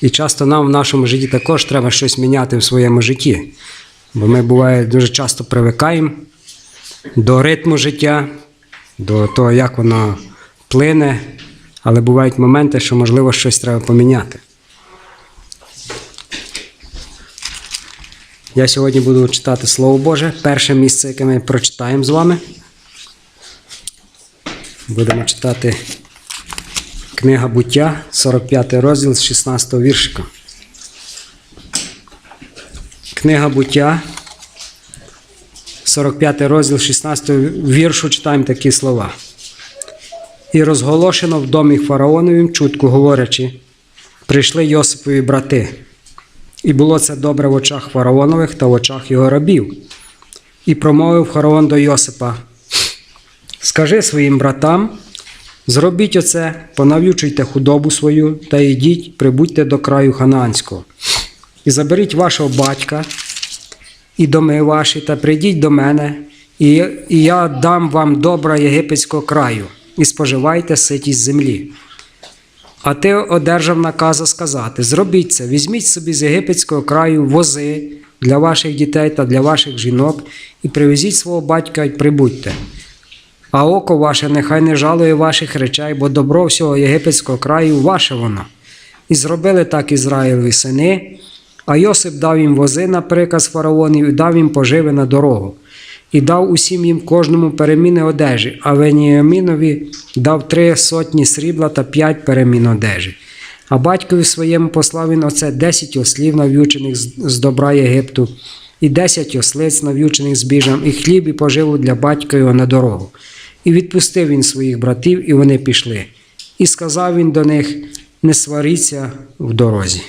І часто нам в нашому житті також треба щось міняти в своєму житті. Бо ми буває дуже часто привикаємо до ритму життя, до того, як воно плине, але бувають моменти, що можливо щось треба поміняти. Я сьогодні буду читати Слово Боже. Перше місце, яке ми прочитаємо з вами. Будемо читати Книга буття, 45 розділ з 16 віршика. Книга буття, 45 розділ 16 віршу читаємо такі слова. І розголошено в домі фараоновім чутку, говорячи, прийшли Йосипові брати. І було це добре в очах фараонових та в очах його рабів. І промовив фараон до Йосипа: Скажи своїм братам, зробіть оце, понав'ючуйте худобу свою та йдіть, прибудьте до краю Хананського. І заберіть вашого батька і доми ваші, та прийдіть до мене, і, я дам вам добра єгипетського краю, і споживайте ситість землі. А ти одержав наказа сказати: зробіть це, візьміть собі з єгипетського краю вози для ваших дітей та для ваших жінок, і привезіть свого батька і прибудьте. А око ваше нехай не жалує ваших речей, бо добро всього єгипетського краю ваше воно. І зробили так Ізраїлеві сини, а Йосип дав їм вози на приказ фараонів і дав їм поживи на дорогу. І дав усім їм кожному переміни одежі, а Веніамінові дав три сотні срібла та п'ять перемін одежі. А батькові своєму послав він оце десять ослів, нав'ючених з з добра Єгипту, і десять ослиць, нав'ючених збіжам, і хліб, і поживу для батька його на дорогу. І відпустив він своїх братів, і вони пішли. І сказав він до них: не сваріться в дорозі.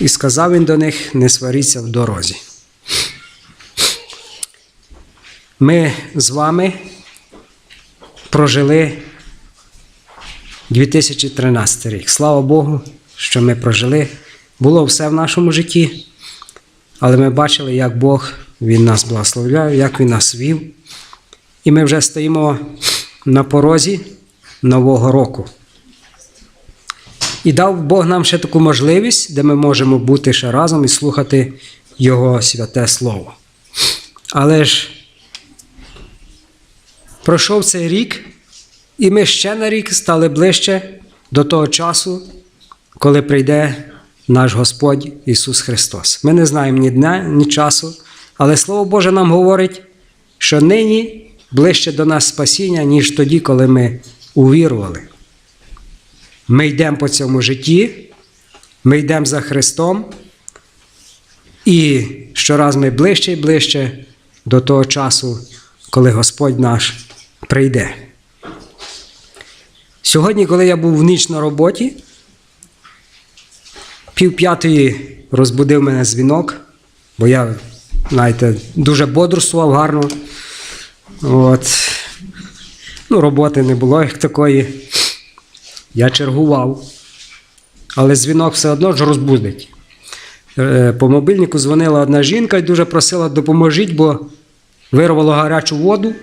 І сказав він до них: не сваріться в дорозі. Ми з вами прожили 2013 рік. Слава Богу, що ми прожили. Було все в нашому житті, але ми бачили, як Бог Він нас благословляє, як Він нас вів. І ми вже стоїмо на порозі Нового року. І дав Бог нам ще таку можливість, де ми можемо бути ще разом і слухати Його святе Слово. Але ж пройшов цей рік, і ми ще на рік стали ближче до того часу, коли прийде наш Господь Ісус Христос. Ми не знаємо ні дня, ні часу, але Слово Боже нам говорить, що нині ближче до нас спасіння, ніж тоді, коли ми увірували. Ми йдемо по цьому житті, ми йдемо за Христом, і щораз ми ближче і ближче до того часу, коли Господь наш прийде. Сьогодні, коли я був в ніч на роботі, пів п'ятої розбудив мене дзвінок, бо я, знаєте, дуже бодрствував гарно. От. Ну, роботи не було як такої. Я чергував. Але дзвінок все одно ж розбудить. Е, По мобільнику дзвонила одна жінка і дуже просила допоможіть, бо вирвало гарячу воду.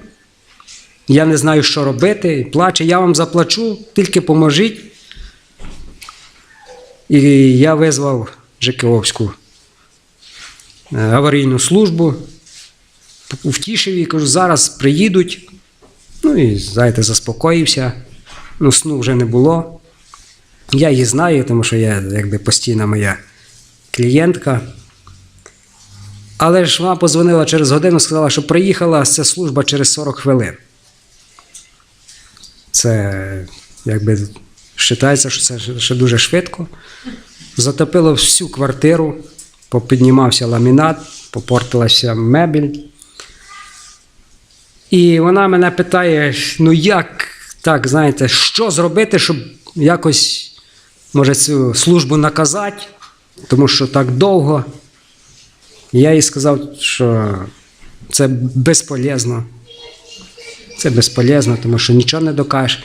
Я не знаю, що робити. Плаче, я вам заплачу, тільки поможіть. І я визвав ЖКОвську е, аварійну службу, втішив її, кажу, зараз приїдуть. Ну і, знаєте, заспокоївся. Ну, сну вже не було. Я її знаю, тому що я якби постійна моя клієнтка. Але ж вона позвонила через годину, сказала, що приїхала ця служба через 40 хвилин. Це якби вважається, що це ще дуже швидко. Затопило всю квартиру, попіднімався ламінат, попортилася мебель. І вона мене питає: ну як так, знаєте, що зробити, щоб якось, може, цю службу наказати, тому що так довго. Я їй сказав, що це безполезно. Це безполезно, тому що нічого не докажеш.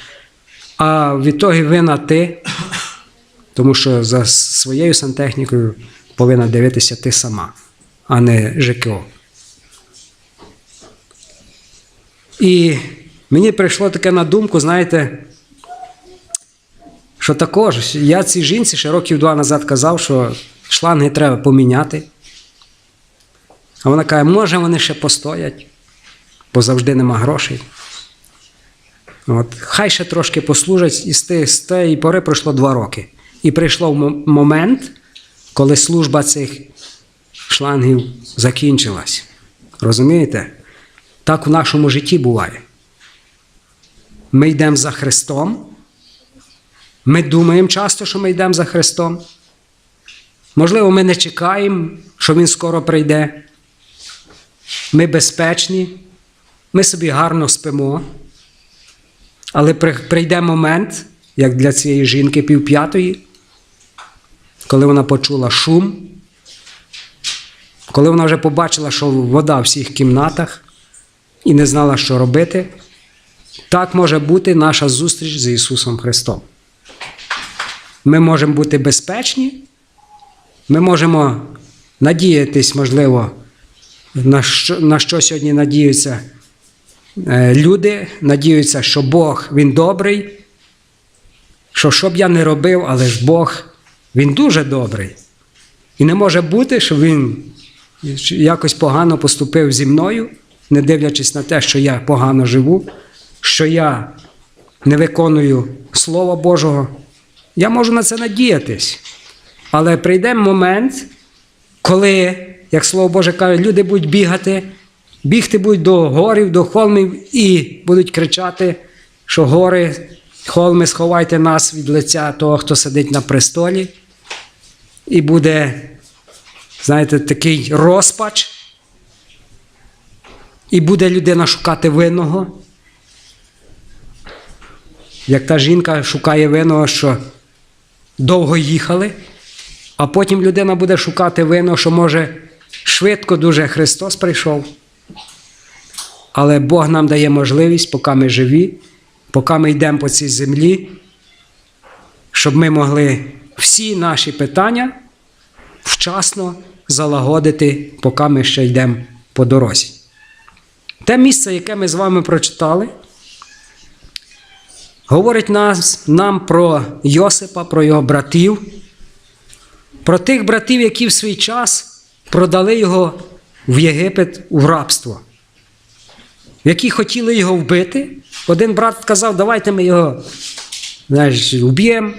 А в ітогі вина ти, тому що за своєю сантехнікою повинна дивитися ти сама, а не ЖКО. І мені прийшло таке на думку, знаєте, що також я цій жінці ще років два назад казав, що шланги треба поміняти. А вона каже, може вони ще постоять, бо завжди нема грошей. От, хай ще трошки послужать, і тієї пори пройшло два роки. І прийшов момент, коли служба цих шлангів закінчилась. Розумієте? Так в нашому житті буває. Ми йдемо за Христом. Ми думаємо часто, що ми йдемо за Христом. Можливо, ми не чекаємо, що Він скоро прийде. Ми безпечні, ми собі гарно спимо. Але прийде момент, як для цієї жінки півп'ятої, коли вона почула шум, коли вона вже побачила, що вода в всіх кімнатах і не знала, що робити, так може бути наша зустріч з Ісусом Христом. Ми можемо бути безпечні, ми можемо надіятись, можливо, на що, на що сьогодні надіються е, люди, надіються, що Бог Він добрий, що що б я не робив, але ж Бог Він дуже добрий. І не може бути, що Він якось погано поступив зі мною, не дивлячись на те, що я погано живу, що я не виконую Слова Божого. Я можу на це надіятись. Але прийде момент, коли, як Слово Боже каже, люди будуть бігати, бігти будуть до горів, до холмів і будуть кричати, що гори, холми, сховайте нас від лиця того, хто сидить на престолі. І буде, знаєте, такий розпач. І буде людина шукати винного. Як та жінка шукає винного, що довго їхали, а потім людина буде шукати винного, що може швидко дуже Христос прийшов. Але Бог нам дає можливість, поки ми живі, поки ми йдемо по цій землі, щоб ми могли всі наші питання вчасно залагодити, поки ми ще йдемо по дорозі. Те місце, яке ми з вами прочитали, говорить нас, нам про Йосипа, про його братів, про тих братів, які в свій час продали його в Єгипет в рабство, які хотіли його вбити. Один брат сказав, давайте ми його знаєш, уб'ємо.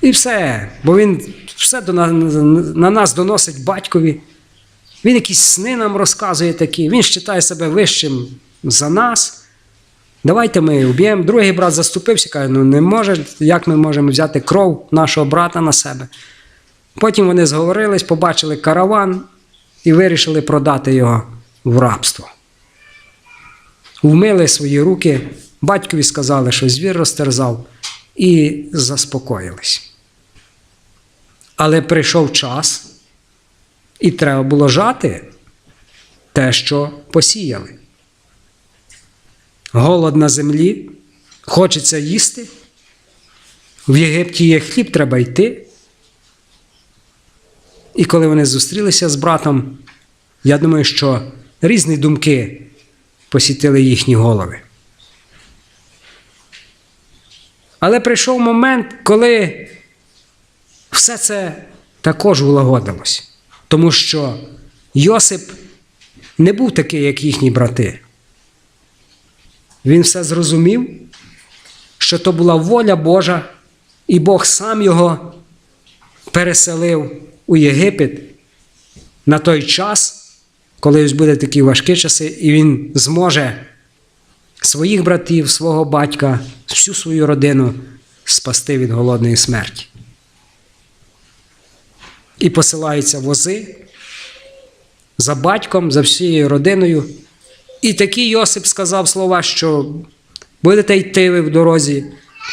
І все, бо він все до на, на нас доносить батькові. Він якісь сни нам розказує такі, він вважає себе вищим за нас. Давайте ми вб'ємо. Другий брат заступився, каже, ну не може, як ми можемо взяти кров нашого брата на себе. Потім вони зговорились, побачили караван і вирішили продати його в рабство. Вмили свої руки, батькові сказали, що звір розтерзав, і заспокоїлись. Але прийшов час, і треба було жати те, що посіяли. Голод на землі, хочеться їсти. В Єгипті є хліб, треба йти. І коли вони зустрілися з братом, я думаю, що різні думки посітили їхні голови. Але прийшов момент, коли все це також улагодилось. Тому що Йосип не був такий, як їхні брати. Він все зрозумів, що то була воля Божа, і Бог сам його переселив у Єгипет на той час, коли ось буде такі важкі часи, і він зможе своїх братів, свого батька, всю свою родину спасти від голодної смерті. І посилаються вози за батьком, за всією родиною. І такий Йосип сказав слова, що будете йти ви в дорозі,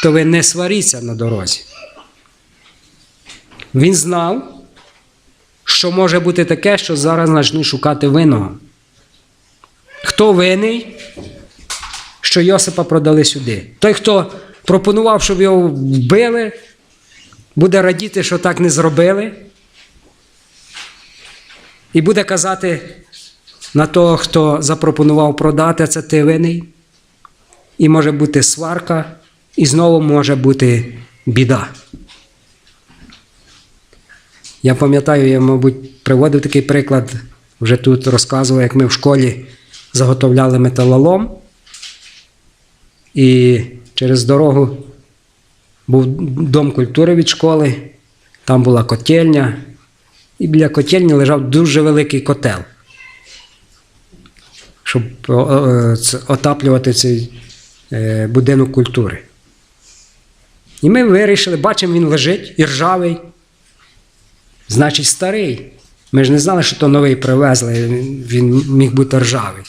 то ви не сваріться на дорозі. Він знав, що може бути таке, що зараз почнуть шукати винного. Хто винний, що Йосипа продали сюди? Той, хто пропонував, щоб його вбили, буде радіти, що так не зробили. І буде казати на того, хто запропонував продати, це ти винний. І може бути сварка, і знову може бути біда. Я пам'ятаю, я, мабуть, приводив такий приклад, вже тут розказував, як ми в школі заготовляли металолом, і через дорогу був дом культури від школи, там була котельня, і біля котельні лежав дуже великий котел, щоб це- отаплювати цей е, будинок культури. І ми вирішили, бачимо, він лежить і ржавий. Значить, старий. Ми ж не знали, що то новий привезли, він міг бути ржавий.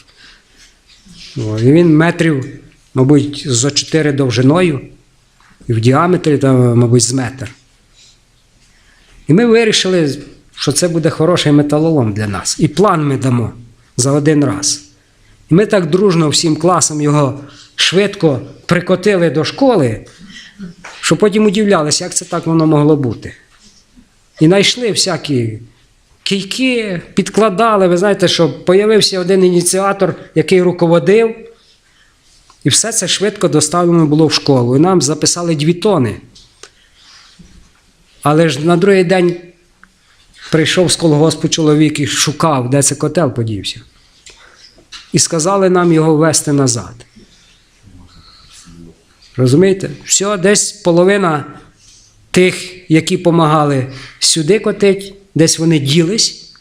О, і він метрів, мабуть, зо 4 довжиною, і в діаметрі, там, мабуть, з метр. І ми вирішили, що це буде хороший металолом для нас. І план ми дамо за один раз. І ми так дружно всім класом його швидко прикотили до школи, що потім удивлялися, як це так воно могло бути. І знайшли всякі кійки, підкладали. Ви знаєте, що появився один ініціатор, який руководив, і все це швидко доставлено було в школу. І нам записали дві тони. Але ж на другий день прийшов з колгоспу чоловік і шукав, де цей котел подівся. І сказали нам його вести назад. Розумієте? Все, десь половина тих, які допомагали сюди котить, десь вони ділись,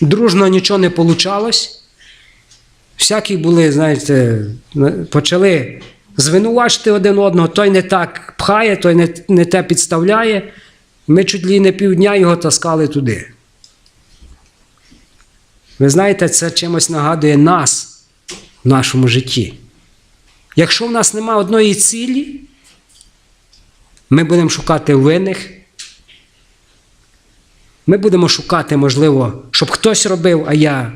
дружно нічого не получалось. Всякі були, знаєте, почали звинувачити один одного, той не так пхає, той не, не те підставляє. Ми чуть ли не півдня його таскали туди. Ви знаєте, це чимось нагадує нас в нашому житті. Якщо в нас нема одної цілі, ми будемо шукати винних. Ми будемо шукати, можливо, щоб хтось робив, а я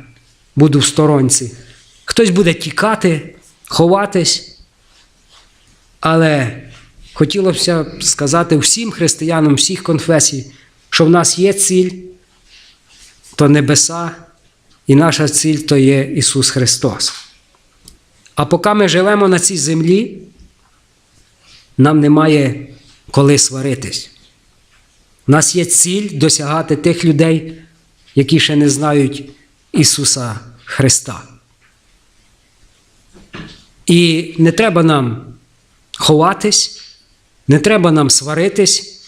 буду в сторонці. Хтось буде тікати, ховатись. Але хотілося б сказати всім християнам, всіх конфесій, що в нас є ціль, то небеса, і наша ціль то є Ісус Христос. А поки ми живемо на цій землі, нам немає коли сваритись. У нас є ціль досягати тих людей, які ще не знають Ісуса Христа. І не треба нам ховатись, не треба нам сваритись,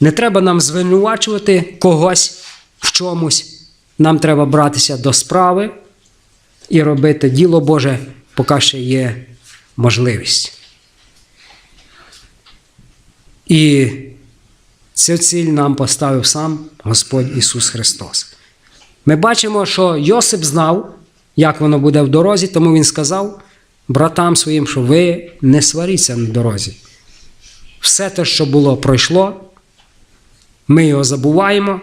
не треба нам звинувачувати когось в чомусь. Нам треба братися до справи і робити діло Боже, поки ще є можливість. І цю ціль нам поставив сам Господь Ісус Христос. Ми бачимо, що Йосип знав, як воно буде в дорозі, тому він сказав братам своїм, що ви не сваріться на дорозі. Все те, що було, пройшло, ми його забуваємо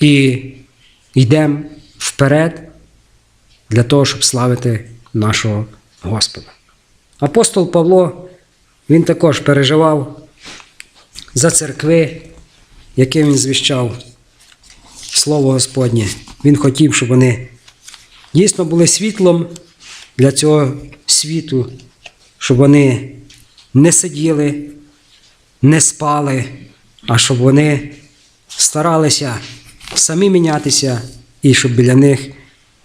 і йдемо вперед для того, щоб славити нашого Господа. Апостол Павло, він також переживав за церкви, яким він звіщав Слово Господнє. Він хотів, щоб вони дійсно були світлом для цього світу, щоб вони не сиділи, не спали, а щоб вони старалися самі мінятися і щоб біля них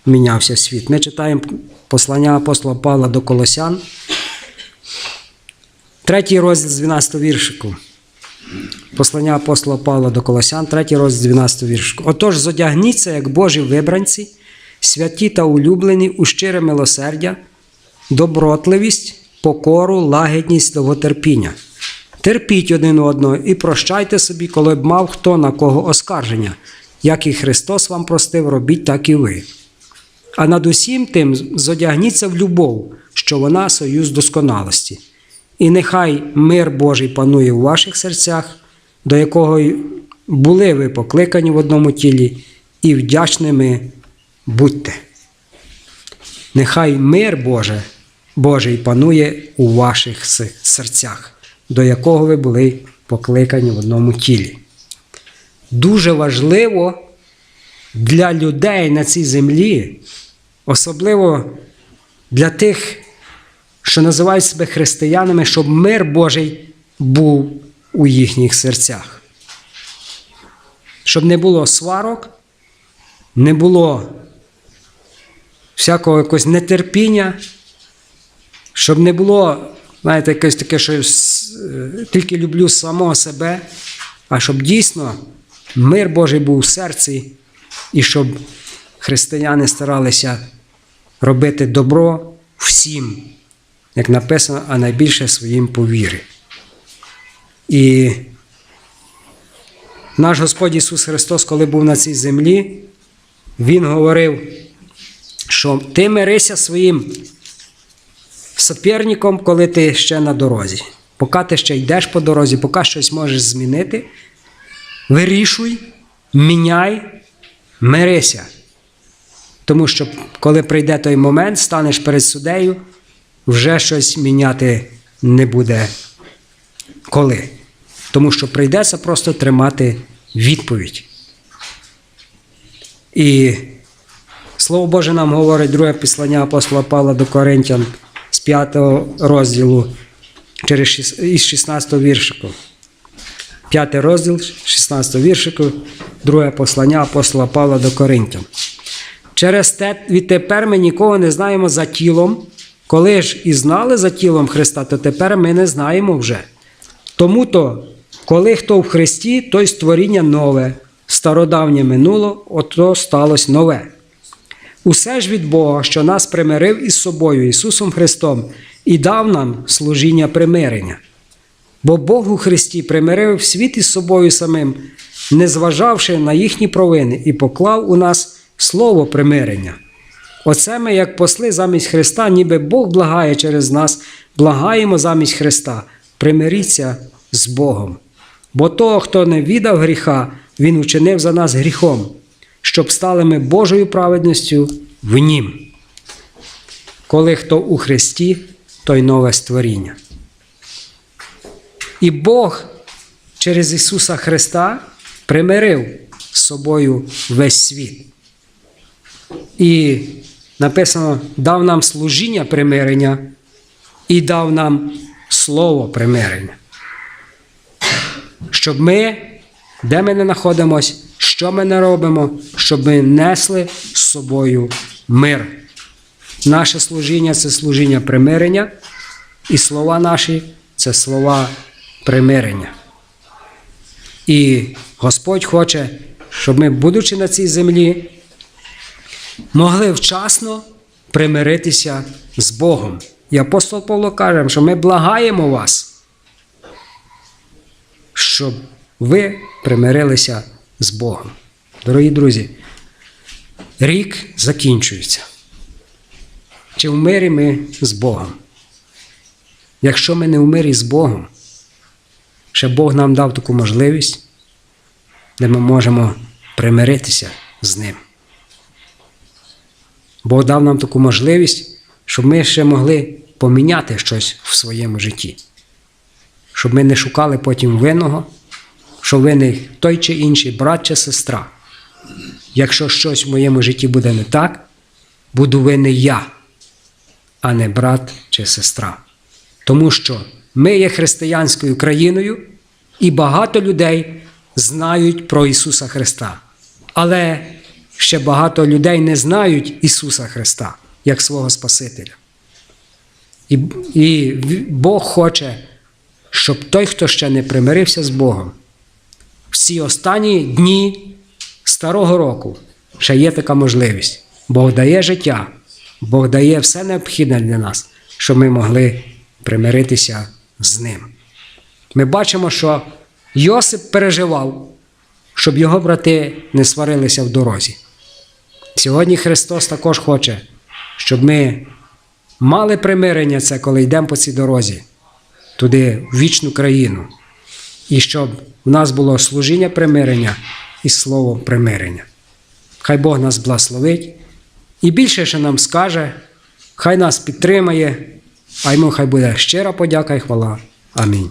мінявся світ. Ми читаємо послання апостола Павла до Колосян, третій розділ з 12 віршику. Послання апостола Павла до Колосян, третій розділ 12 віршику. Отож, зодягніться, як Божі вибранці, святі та улюблені у щире милосердя, добротливість, покору, лагідність, довготерпіння. Терпіть один одного і прощайте собі, коли б мав хто на кого оскарження. Як і Христос вам простив, робіть, так і ви. А над усім тим зодягніться в любов, що вона союз досконалості. І нехай мир Божий панує у ваших серцях, до якого були ви покликані в одному тілі, і вдячними будьте. Нехай мир Боже, Божий панує у ваших серцях, до якого ви були покликані в одному тілі. Дуже важливо для людей на цій землі, особливо для тих, що називають себе християнами, щоб мир Божий був у їхніх серцях. Щоб не було сварок, не було всякого якогось нетерпіння, щоб не було, знаєте, якесь таке, що е, тільки люблю самого себе, а щоб дійсно мир Божий був у серці, і щоб християни старалися робити добро всім, як написано, а найбільше своїм по вірі. І наш Господь Ісус Христос, коли був на цій землі, Він говорив, що ти мирися своїм суперником, коли ти ще на дорозі. Поки ти ще йдеш по дорозі, поки щось можеш змінити, вирішуй, міняй, мирися. Тому що коли прийде той момент, станеш перед суддею, вже щось міняти не буде коли. Тому що прийдеться просто тримати відповідь. І Слово Боже нам говорить друге післання апостола Павла до Коринтян 5 розділу через шіс- із 16 віршику. П'ятий розділ 16 віршику, друге послання апостола Павла до Коринтян. Через те відтепер ми нікого не знаємо за тілом. Коли ж і знали за тілом Христа, то тепер ми не знаємо вже. Тому то, коли хто в Христі, той створіння нове, стародавнє минуло, ото сталося нове. Усе ж від Бога, що нас примирив із собою Ісусом Христом, і дав нам служіння примирення. Бо Бог у Христі примирив світ із собою самим, не зважавши на їхні провини, і поклав у нас слово примирення. Оце ми, як посли замість Христа, ніби Бог благає через нас, благаємо замість Христа. Примиріться з Богом. Бо того, хто не віддав гріха, Він учинив за нас гріхом, щоб стали ми Божою праведністю в Нім. Коли хто у Христі, той нове створіння. І Бог через Ісуса Христа примирив з собою весь світ. І написано, дав нам служіння примирення і дав нам слово примирення. Щоб ми, де ми не знаходимося, що ми не робимо, щоб ми несли з собою мир. Наше служіння це служіння примирення, і слова наші це слова примирення. І Господь хоче, щоб ми, будучи на цій землі, могли вчасно примиритися з Богом. І апостол Павло каже, що ми благаємо вас, щоб ви примирилися з Богом. Дорогі друзі, рік закінчується. Чи в мирі ми з Богом? Якщо ми не в мирі з Богом, ще Бог нам дав таку можливість, де ми можемо примиритися з Ним. Бог дав нам таку можливість, щоб ми ще могли поміняти щось в своєму житті. Щоб ми не шукали потім винного, що винний той чи інший брат чи сестра. Якщо щось в моєму житті буде не так, буду винний я, а не брат чи сестра. Тому що ми є християнською країною, і багато людей знають про Ісуса Христа. Але ще багато людей не знають Ісуса Христа як свого Спасителя. І, і Бог хоче, щоб той, хто ще не примирився з Богом, в ці останні дні старого року ще є така можливість. Бог дає життя, Бог дає все необхідне для нас, щоб ми могли примиритися з ним. Ми бачимо, що Йосип переживав, щоб його брати не сварилися в дорозі. Сьогодні Христос також хоче, щоб ми мали примирення це, коли йдемо по цій дорозі, туди, в вічну країну, і щоб в нас було служіння примирення і слово примирення. Хай Бог нас благословить і більше ще нам скаже, хай нас підтримає, а йому хай буде щира подяка і хвала. Амінь.